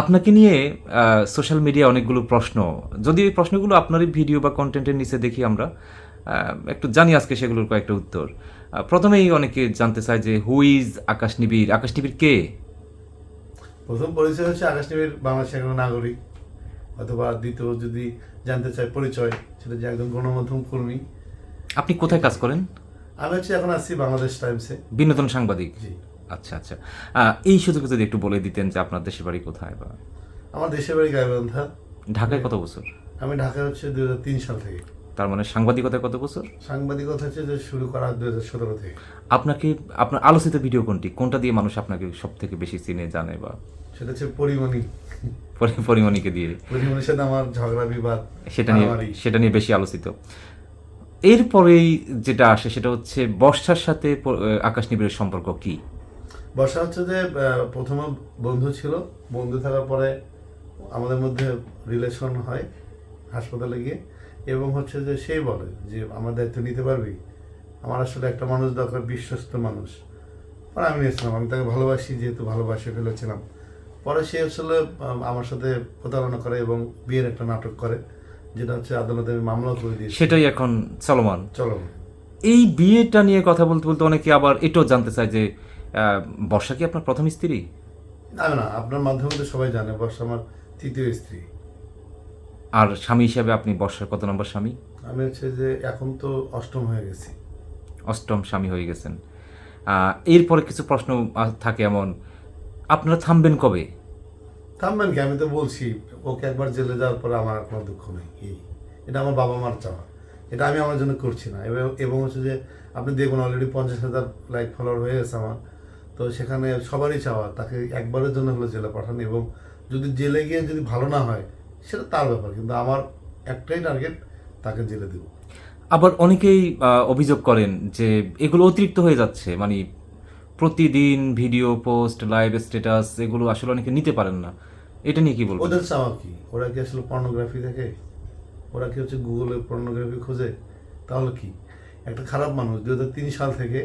আপনাকে নিয়ে social media অনেকগুলো প্রশ্ন। যদি এই প্রশ্নগুলো আপনারই ভিডিও বা কন্টেন্টের নিচে দেখি আমরা একটু জানি আজকে সেগুলোর কয়েকটা উত্তর। প্রথমেই অনেকে জানতে চায় যে হু ইজ আকাশ নিবিড় আকাশ নিবিড় কে? প্রথম পরিচয় হচ্ছে আকাশ টিভির বাংলাদেশের একজন নাগরিক। অথবা দ্বিতীয় যদি জানতে চাই পরিচয় সেটা যে একজন গণমাধ্যম কর্মী। আপনি কোথায় কাজ করেন? আমি হচ্ছে এখন আসছি বাংলাদেশ টাইমসে বিনোদন সাংবাদিক। জি। আচ্ছা আচ্ছা। এই সুযোগে যদি একটু বলে দিতেন যে আপনার দেশের বাড়ি কোথায় বা? আমার দেশের বাড়ি গাইবান্ধা। ঢাকায় কত বছর? আমি ঢাকায় হচ্ছে দু সাল থেকে। তার মানে সাংবাদিকতায় কত বছর? সাংবাদিকতা হচ্ছে যে শুরু করা দু হাজার থেকে। আপনাকে আপনার আলোচিত ভিডিও কোনটি? কোনটা দিয়ে মানুষ আপনাকে সব থেকে বেশি চিনে জানে বা? সেটা হচ্ছে পরিমণি। পরিমণিকে দিয়ে। পরিমণির সাথে আমার ঝগড়া বিবাদ সেটা নিয়ে সেটা নিয়ে বেশি আলোচিত। এরপরেই যেটা আসে সেটা হচ্ছে বর্ষার সাথে আকাশ নিবিড়ের সম্পর্ক কি? বর্ষা হচ্ছে যে প্রথমে বন্ধু ছিল। বন্ধু থাকার পরে আমাদের মধ্যে রিলেশন হয় হাসপাতালে গিয়ে। এবং হচ্ছে যে সেই বলে যে আমার দায়িত্ব নিতে পারবি? আমার আসলে একটা মানুষ দরকার বিশ্বস্ত মানুষ। পরে আমি নিয়েছিলাম আমি তাকে ভালোবাসি যেহেতু ভালোবাসে ফেলেছিলাম। পরে সে আসলে আমার সাথে প্রতারণা করে এবং বিয়ের একটা নাটক করে যেটা হচ্ছে আদালতে আমি মামলা করে দিয়েছি। সেটাই এখন চলমান। চলমান। এই বিয়েটা নিয়ে কথা বলতে বলতে অনেকে আবার এটাও জানতে চায় যে বর্ষা কি আপনার প্রথম স্ত্রী? না না আপনার মাধ্যমে তো সবাই জানে বর্ষা আমার তৃতীয় স্ত্রী। আর স্বামী হিসাবে আপনি বর্ষার কত নম্বর স্বামী? আমি হচ্ছে যে এখন তো অষ্টম হয়ে গেছি। অষ্টম স্বামী হয়ে গেছেন। এরপরে কিছু প্রশ্ন থাকে এমন আপনারা থামবেন কবে? থামবেন কি? আমি তো বলছি ওকে একবার জেলে যাওয়ার পরে আমার আর কোনো দুঃখ নেই এটা আমার বাবা মার চাওয়া। এটা আমি আমার জন্য করছি না। এবং এবং হচ্ছে যে আপনি দেখুন অলরেডি পঞ্চাশ হাজার লাইক ফলোয়ার হয়ে গেছে আমার। তো সেখানে সবারই চাওয়া তাকে একবারের জন্য হলো জেলে পাঠান এবং যদি জেলে গিয়ে যদি ভালো না হয় সেটা তার ব্যাপার কিন্তু আমার একটাই টার্গেট তাকে জেলে দেবো। আবার অনেকেই অভিযোগ করেন যে এগুলো অতিরিক্ত হয়ে যাচ্ছে মানে প্রতিদিন ভিডিও পোস্ট লাইভ স্ট্যাটাস এগুলো আসলে অনেকে নিতে পারেন না। এটা নিয়ে কি বলব ওদের চাওয়া কি? ওরা কি আসলে পর্নোগ্রাফি দেখে? ওরা কি হচ্ছে গুগলে পর্নোগ্রাফি খোঁজে? তাহলে কি? একটা খারাপ মানুষ দু তিন সাল থেকে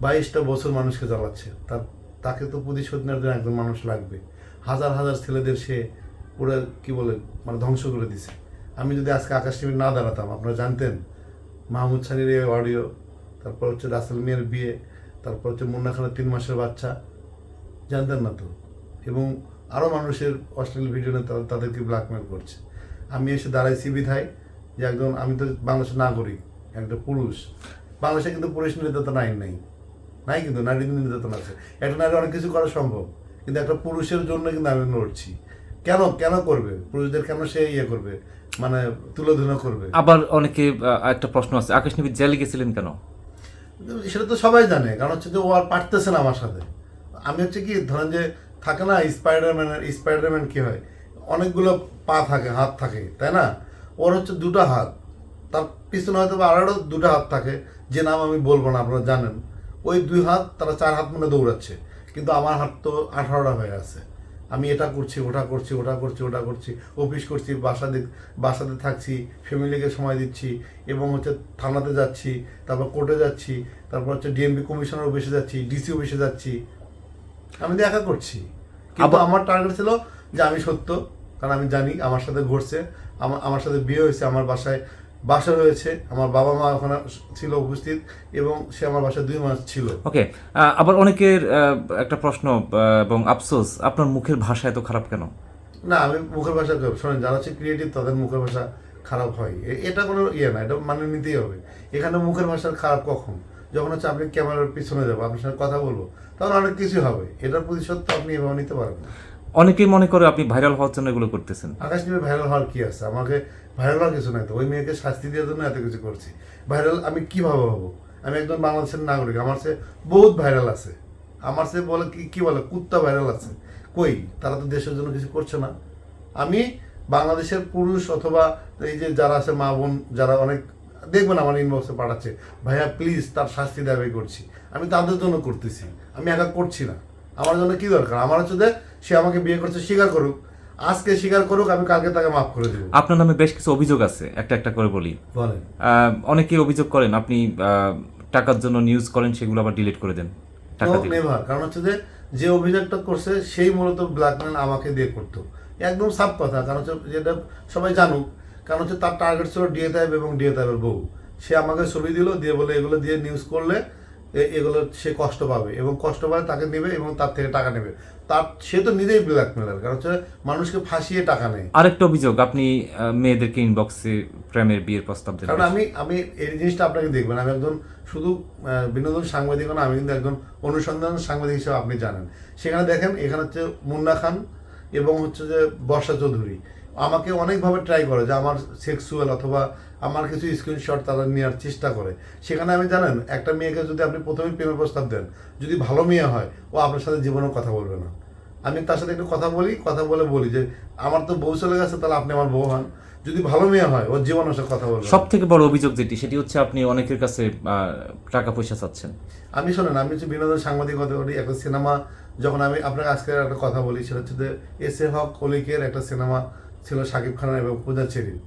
বাইশটা বছর মানুষকে জ্বালাচ্ছে। তার, তাকে তো প্রতিশোধ নেওয়ার জন্য একজন মানুষ লাগবে। হাজার হাজার ছেলেদের সে পুরো কি বলে মানে ধ্বংস করে দিছে। আমি যদি আজকে আকাশ টিভি না দাঁড়াতাম, আপনারা জানতেন, মাহমুদ সানির এই অডিও তারপর হচ্ছে রাসেল মিয়ার বিয়ে, তারপর হচ্ছে মুন্না খানের তিন মাসের বাচ্চা, জানতেন না তো। এবং আরও মানুষের অশ্লীল ভিডিও নিয়ে তারা- তাদেরকে ব্ল্যাকমেল করছে। আমি এসে দাঁড়াইছি বিধায় যে একদম আমি তো বাংলাদেশের নাগরিক একটা পুরুষ। বাংলাদেশে কিন্তু পুরুষ নির্যাতন আইন নাই। নাই কিন্তু নারী নির্যাতন আছে। একটা নারী অনেক কিছু করা সম্ভব কিন্তু একটা পুরুষের জন্য কিন্তু আমি লড়ছি। কেন? কেন করবে? পুরুষদের কেন সে ইয়ে করবে? মানে তুলোধনা করবে? আবার অনেকে একটা প্রশ্ন আছে আকাশ নবী জেলে গেছিলেন কেন? সেটা তো সবাই জানে কারণ হচ্ছে যে ও আর পারতেছে না আমার সাথে। আমি হচ্ছে কি ধরেন যে থাকে না স্পাইডারম্যানের স্পাইডারম্যান কি হয়? অনেকগুলো পা থাকে হাত থাকে তাই না? ওর হচ্ছে দুটো হাত। তার পিছনে হয়তো বা আরও দুটো হাত থাকে যে নাম আমি বলব না আপনারা জানেন। ওই দুই হাত তারা চার হাত মানে দৌড়াচ্ছে। কিন্তু আমার হাত তো আঠারোটা হয়ে আছে। আমি এটা করছি ওটা করছি ওটা করছি ওটা করছি অফিস করছি বাসাতে বাসাতে থাকছি ফ্যামিলিকে সময় দিচ্ছি এবং হচ্ছে থানাতে যাচ্ছি তারপর কোর্টে যাচ্ছি তারপর হচ্ছে ডিএমপি কমিশনার অফিসে যাচ্ছি ডিসি অফিসে যাচ্ছি। আমি একা করছি। কিন্তু আমার টার্গেট ছিল যে আমি সত্য কারণ আমি জানি আমার সাথে ঘটছে আমার আমার সাথে বিয়ে হয়েছে আমার বাসায় বাসা হয়েছে আমার বাবা মা ওখানে ছিল উপস্থিত এবং সে আমার বাসায় দুই মাস ছিল। ওকে আবার অনেকের একটা প্রশ্ন এবং আফসোস আপনার মুখের ভাষা এত খারাপ কেন? না আমি মুখের ভাষা শোনেন যারা হচ্ছে ক্রিয়েটিভ তাদের মুখের ভাষা খারাপ হয়। এটা কোনো ইয়ে না এটা মানে নিতেই হবে। এখানে মুখের ভাষার খারাপ কখন? যখন হচ্ছে আপনি ক্যামেরার পিছনে যাব আপনার সঙ্গে কথা বলব তখন অনেক কিছু হবে। এটার প্রতিশোধ তো আপনি এভাবে নিতে পারেন অনেকেই মনে করে আপনি ভাইরাল হওয়ার জন্য এগুলো করতেছেন। আকাশ নিয়ে ভাইরাল হওয়ার কি আছে? আমাকে ভাইরাল কিছু নাই তো। ওই মেয়েকে শাস্তি দেওয়ার জন্য এত কিছু করছি। ভাইরাল আমি কীভাবে হব? আমি একজন বাংলাদেশের নাগরিক। আমার সে বহুত ভাইরাল আছে। আমার সে বলে কি কি বলে? কুত্তা ভাইরাল আছে। কই? তারা তো দেশের জন্য কিছু করছে না। আমি বাংলাদেশের পুরুষ অথবা এই যে যারা আছে মা বোন, যারা অনেক, দেখবেন আমার ইনবক্সে পাঠাচ্ছে, ভাইয়া প্লিজ তার শাস্তি দাবি করছি। আমি তাদের জন্য করতেছি। আমি একা করছি না। আমার জন্য কি দরকার? আমার হচ্ছে যে সে আমাকে বিয়ে করছে, স্বীকার করুক। আজকে স্বীকার করুক আমি কালকে তাকে মাফ করে দেবো। আপনার নামে বেশ কিছু অভিযোগ আছে একটা একটা করে বলি। বলেন। অনেকে অভিযোগ করেন আপনি টাকার জন্য নিউজ করেন সেগুলো আবার ডিলিট করে দেন টাকা নেভার কারণ হচ্ছে যে যে অভিযোগটা করছে সেই মূলত ব্ল্যাকমেল আমাকে দিয়ে করতো। একদম সাফ কথা কারণ হচ্ছে যেটা সবাই জানুক কারণ হচ্ছে তার টার্গেট ছিল ডিএ তাইব এবং ডিএ তাইবের বউ। সে আমাকে ছবি দিল দিয়ে বলে এগুলো দিয়ে নিউজ করলে এগুলো সে কষ্ট পাবে এবং কষ্ট পাবে তাকে নেবে এবং তার থেকে টাকা নেবে। তার সে তো নিজেই ব্ল্যাকমেলার কারণ হচ্ছে মানুষকে ফাঁসিয়ে টাকা নেয় আরেকটা অভিযোগ আপনি মেয়েদেরকে ইনবক্সে প্রেমের বিয়ের প্রস্তাব দেন কারণ আমি আমি এই জিনিসটা আপনাকে দেখবেন আমি একজন শুধু বিনোদন সাংবাদিক না আমি কিন্তু একজন অনুসন্ধান সাংবাদিক হিসেবে আপনি জানেন। সেখানে দেখেন এখানে হচ্ছে মুন্না খান এবং হচ্ছে যে বর্ষা চৌধুরী। আমাকে অনেকভাবে ট্রাই করে যে আমার সেক্সুয়াল অথবা আমার কিছু স্ক্রিনশট তারা নেওয়ার চেষ্টা করে। সেখানে আমি জানেন একটা মেয়েকে যদি আপনি প্রথমেই প্রেমের প্রস্তাব দেন যদি ভালো মেয়ে হয় ও আপনার সাথে জীবনেও কথা বলবে না। আমি তার সাথে একটু কথা বলি কথা বলে বলি যে আমার তো বউ চলে গেছে তাহলে আপনি আমার বউ হন। যদি ভালো মেয়ে হয় ওর জীবনের সাথে কথা বলবে সব থেকে বড় অভিযোগ যেটি সেটি হচ্ছে আপনি অনেকের কাছে টাকা পয়সা চাচ্ছেন। আমি শোনেন আমি হচ্ছে বিনোদন সাংবাদিকতা করি একটা সিনেমা যখন আমি আপনাকে আজকে একটা কথা বলি সেটা হচ্ছে যে এস এ হক কলিকের একটা সিনেমা ছিল শাকিব খান এবং পূজা চেরিন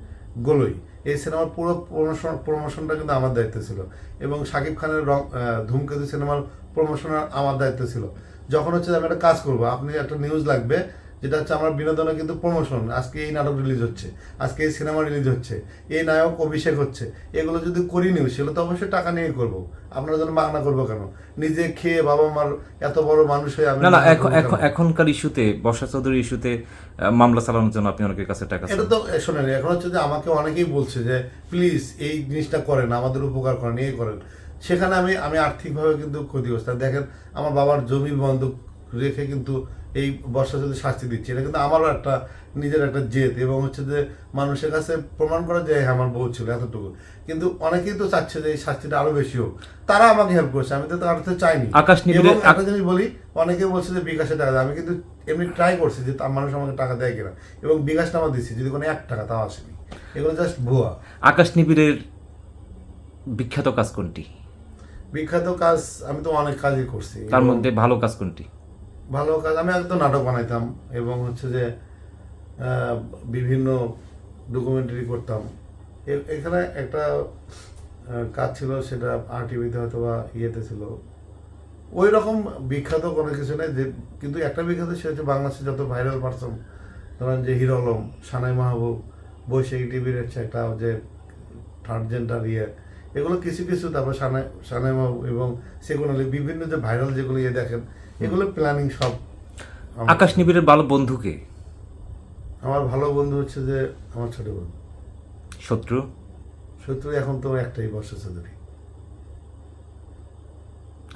গোলই। এই সিনেমার পুরো প্রমোশন প্রমোশনটা কিন্তু আমার দায়িত্ব ছিল। এবং শাকিব খানের রং ধূমকেতু সিনেমার প্রমোশন আমার দায়িত্ব ছিল। যখন হচ্ছে আমি একটা কাজ করব, আপনি একটা নিউজ লাগবে যেটা হচ্ছে আমার বিনোদনে কিন্তু প্রমোশন আজকে এই নাটক রিলিজ হচ্ছে আজকে এই সিনেমা রিলিজ হচ্ছে এই নায়ক অভিষেক হচ্ছে। এগুলো যদি করি নিউ সেগুলো তো অবশ্যই টাকা নিয়ে করব। আপনার জন্য মাগনা করব কেন? নিজে খেয়ে বাবা মার এত বড় মানুষ হয়ে আমি না না এখন? এখনকার ইস্যুতে বর্ষা চৌধুরী ইস্যুতে মামলা চালানোর জন্য আপনি অনেকের কাছে টাকা এটা তো শোনেন এখন হচ্ছে যে আমাকে অনেকেই বলছে যে প্লিজ এই জিনিসটা করেন আমাদের উপকার করেন এই করেন। সেখানে আমি আমি আর্থিকভাবে কিন্তু ক্ষতিগ্রস্ত। দেখেন আমার বাবার জমি বন্ধক রেখে কিন্তু এই বর্ষা যদি শাস্তি দিচ্ছে এটা কিন্তু আমারও একটা নিজের একটা জেদ এবং হচ্ছে যে মানুষের কাছে প্রমাণ করা যায় হ্যাঁ, আমার বউ ছিল এতটুকু। কিন্তু অনেকেই তো চাচ্ছে যে এই শাস্তিটা আরও বেশি হোক। তারা আমাকে হেল্প করছে আমি তো তার কাছে চাইনি। আকাশ এবং একটা জিনিস বলি অনেকে বলছে যে বিকাশে টাকা দেয় আমি কিন্তু এমনি ট্রাই করছি যে তার মানুষ আমাকে টাকা দেয় কিনা। এবং বিকাশটা আমার দিচ্ছি যদি কোনো এক টাকা তাও আসেনি। এগুলো জাস্ট ভুয়া। আকাশ নিবিড়ের বিখ্যাত কাজ কোনটি? বিখ্যাত কাজ আমি তো অনেক কাজই করছি। তার মধ্যে ভালো কাজ কোনটি? ভালো কাজ। আমি একদম নাটক বানাইতাম এবং হচ্ছে যে বিভিন্ন ডকুমেন্টারি করতাম। এখানে একটা কাজ ছিল, সেটা আর টিভিতে হয়তো বা ইয়েতে ছিল। ওই রকম বিখ্যাত কোনো কিছু নেই যে, কিন্তু একটা বিখ্যাত সে হচ্ছে বাংলাদেশে যত ভাইরাল পারসন ধরেন যে হিরো আলম, সানাই মাহবুব, বৈশাখী টিভির হচ্ছে একটা যে থার্ড জেন্ডার ইয়ে এগুলো কিছু কিছু তারপর সানাই সানাই মাহবুব এবং সেগুলো বিভিন্ন যে ভাইরাল যেগুলো ইয়ে দেখেন এগুলো প্ল্যানিং সব আকাশ নিবিড়ের ভালো বন্ধুকে আমার ভালো বন্ধু হচ্ছে যে আমার ছোট বোন। শত্রু? শত্রু এখন তো একটাই বর্ষা চৌধুরী।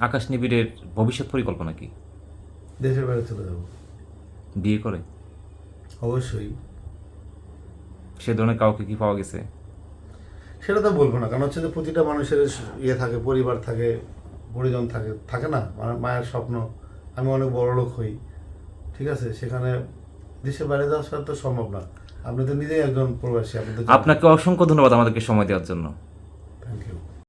আকাশ নিবিড়ের ভবিষ্যৎ পরিকল্পনা কি? দেশের বাইরে চলে যাব। বিয়ে করে? অবশ্যই। সে ধরনের কাউকে কি পাওয়া গেছে? সেটা তো বলব না কারণ হচ্ছে যে প্রতিটা মানুষের ইয়ে থাকে পরিবার থাকে পরিজন থাকে থাকে না মানে মায়ের স্বপ্ন। আমি অনেক বড় লোক হই, ঠিক আছে? সেখানে দেশের বাইরে যাওয়া তো সম্ভব না। আপনি তো নিজেই একজন প্রবাসী, আপনি আপনাকে অসংখ্য ধন্যবাদ আমাদেরকে সময় দেওয়ার জন্য।